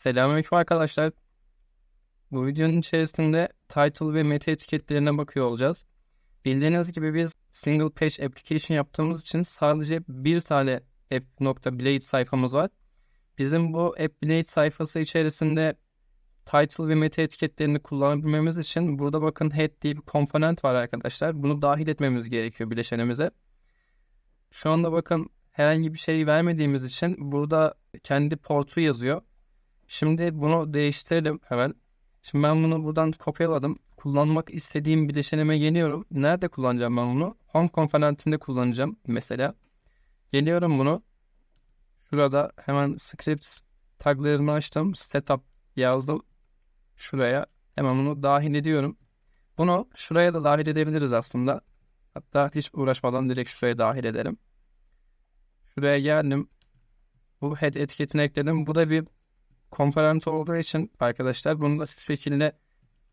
Selamünaleyküm arkadaşlar. Bu videonun içerisinde title ve meta etiketlerine bakıyor olacağız. Bildiğiniz gibi biz single page application yaptığımız için sadece bir tane app.blade sayfamız var. Bizim bu app.blade sayfası içerisinde title ve meta etiketlerini kullanabilmemiz için burada bakın head diye bir komponent var arkadaşlar. Bunu dahil etmemiz gerekiyor bileşenimize. Şu anda bakın herhangi bir şey vermediğimiz için burada kendi portu yazıyor. Şimdi bunu değiştirelim hemen. Şimdi ben bunu buradan kopyaladım. Kullanmak istediğim bileşenime geliyorum. Nerede kullanacağım ben bunu? Home komponentinde kullanacağım mesela. Geliyorum bunu. Şurada hemen script taglarını açtım. Setup yazdım. Şuraya hemen bunu dahil ediyorum. Bunu şuraya da dahil edebiliriz aslında. Hatta hiç uğraşmadan direkt şuraya dahil edelim. Şuraya geldim. Bu head etiketini ekledim. Bu da bir komponent olduğu için arkadaşlar bunu da şekilde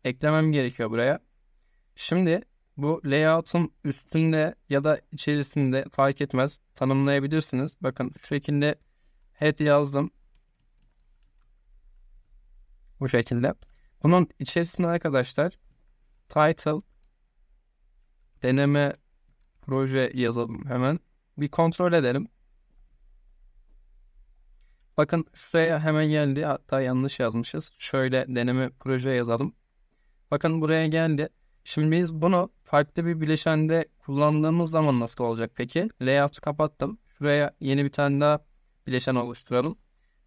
eklemem gerekiyor buraya. Şimdi bu layout'un üstünde ya da içerisinde fark etmez tanımlayabilirsiniz. Bakın şu şekilde head yazdım. Bu şekilde. Bunun içerisinde arkadaşlar title deneme proje yazalım hemen. Bir kontrol edelim. Bakın şuraya hemen geldi. Hatta yanlış yazmışız. Şöyle deneme proje yazalım. Bakın buraya geldi. Şimdi biz bunu farklı bir bileşende kullandığımız zaman nasıl olacak peki? Layout'u kapattım. Şuraya yeni bir tane daha bileşen oluşturalım.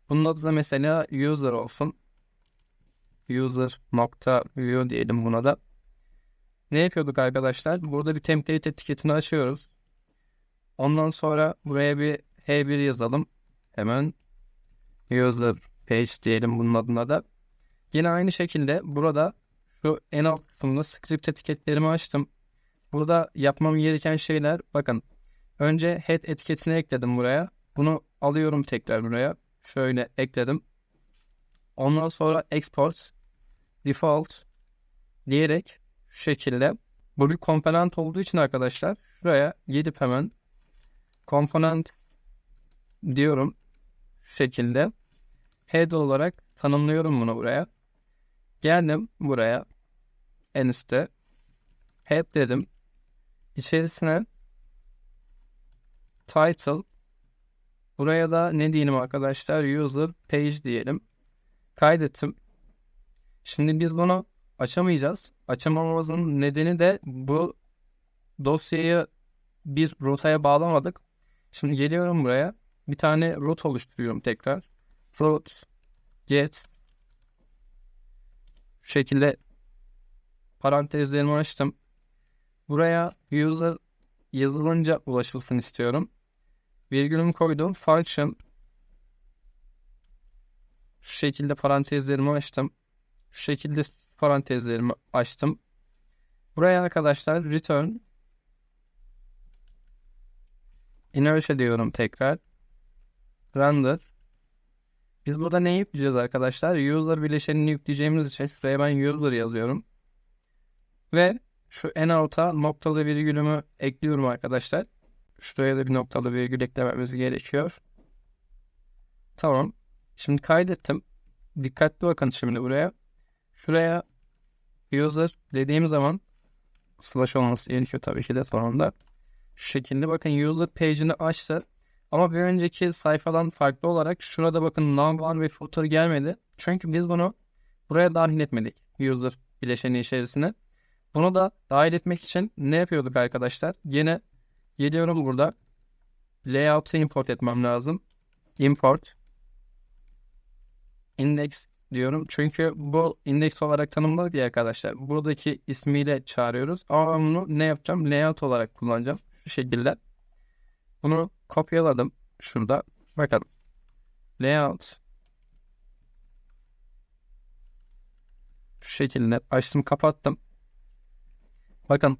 Bunun adı da mesela user olsun. User nokta view diyelim buna da. Ne yapıyorduk arkadaşlar? Burada bir template etiketini açıyoruz. Ondan sonra buraya bir H1 yazalım. Hemen user page diyelim bunun adına da. Yine aynı şekilde burada şu en alt kısmında script etiketlerimi açtım. Burada yapmam gereken şeyler bakın. Önce head etiketini ekledim buraya. Bunu alıyorum tekrar buraya. Şöyle ekledim. Ondan sonra export default diyerek şu şekilde bu bir komponent olduğu için arkadaşlar şuraya gidip hemen komponent diyorum şu şekilde head olarak tanımlıyorum bunu buraya. Geldim buraya en üstte head dedim. İçerisine title buraya da ne diyelim arkadaşlar user page diyelim. Kaydettim. Şimdi biz bunu açamayacağız. Açamamamızın nedeni de bu dosyayı bir rotaya bağlamadık. Şimdi geliyorum buraya. Bir tane root oluşturuyorum tekrar. Root get şu şekilde parantezlerimi açtım. Buraya user yazılınca ulaşılsın istiyorum. Virgülümü koydum. Function şu şekilde parantezlerimi açtım. Şu şekilde parantezlerimi açtım. Buraya arkadaşlar return inertia diyorum tekrar. Render. Biz burada ne yükleyeceğiz arkadaşlar? User bileşenini yükleyeceğimiz için şuraya ben user yazıyorum. Ve şu en alta noktalı virgülümü ekliyorum arkadaşlar. Şuraya da bir noktalı virgül eklememiz gerekiyor. Tamam. Şimdi kaydettim. Dikkatli bakın şimdi buraya. Şuraya user dediğim zaman slash olması gerekiyor tabii ki de sonunda. Şu şekilde bakın user page'ini açtı. Ama bir önceki sayfadan farklı olarak şurada bakın navbar ve footer gelmedi. Çünkü biz bunu buraya dahil etmedik. User bileşeni içerisine. Bunu da dahil etmek için ne yapıyorduk arkadaşlar? Yine geliyorum burada. Layout'u import etmem lazım. Import. Index diyorum. Çünkü bu index olarak tanımladık ya arkadaşlar. Buradaki ismiyle çağırıyoruz. Ama bunu ne yapacağım? Layout olarak kullanacağım. Şu şekilde. Bunu kopyaladım. Şurada. Bakalım. Layout. Şu şekilde açtım kapattım. Bakın.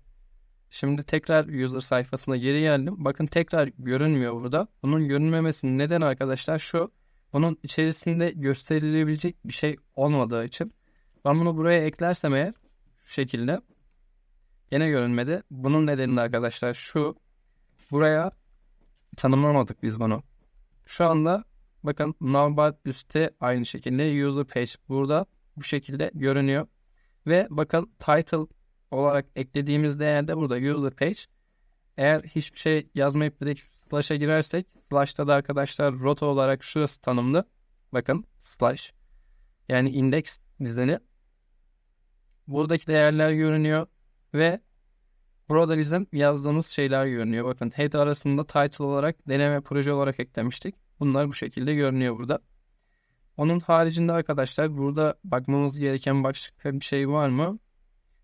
Şimdi tekrar user sayfasına geri geldim. Bakın tekrar görünmüyor burada. Bunun görünmemesinin neden arkadaşlar şu. Bunun içerisinde gösterilebilecek bir şey olmadığı için. Ben bunu buraya eklersem eğer şu şekilde gene görünmedi. Bunun nedeni arkadaşlar şu. Buraya tanımlamadık biz bunu. Şu anda bakın navbar üstte aynı şekilde user page burada bu şekilde görünüyor. Ve bakın title olarak eklediğimiz değerde burada user page. Eğer hiçbir şey yazmayıp direkt slash'a girersek slash'ta da arkadaşlar rota olarak şurası tanımlı. Bakın slash yani index dizini. Buradaki değerler görünüyor ve burada bizim yazdığımız şeyler görünüyor. Bakın head arasında title olarak deneme proje olarak eklemiştik. Bunlar bu şekilde görünüyor burada. Onun haricinde arkadaşlar burada bakmamız gereken başka bir şey var mı?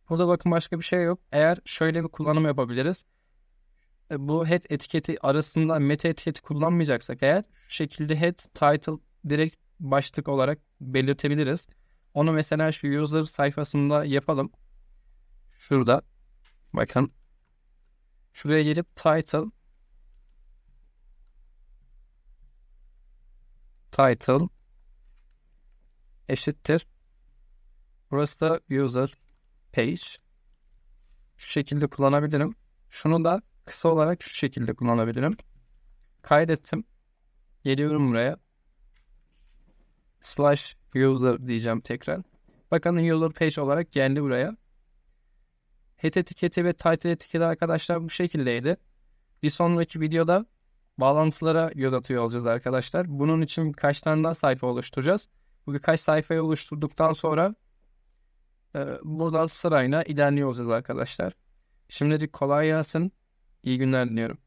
Burada bakın başka bir şey yok. Eğer şöyle bir kullanım yapabiliriz. E, Bu head etiketi arasında meta etiketi kullanmayacaksak eğer şu şekilde head title direkt başlık olarak belirtebiliriz. Onu mesela şu user sayfasında yapalım. Şurada. Bakın. Şuraya gelip title title eşittir. Burası da user page. Şu şekilde kullanabilirim. Şunu da kısa olarak şu şekilde kullanabilirim. Kaydettim. Geliyorum buraya. Slash user diyeceğim tekrar. Bakın user page olarak geldi buraya. Head etiketi ve title etiketi arkadaşlar bu şekildeydi. Bir sonraki videoda bağlantılara göz atıyor olacağız arkadaşlar. Bunun için birkaç tane daha sayfa oluşturacağız. Bu birkaç sayfayı oluşturduktan sonra e, buradan sırayla ilerliyor olacağız arkadaşlar. Şimdilik kolay gelsin. İyi günler diliyorum.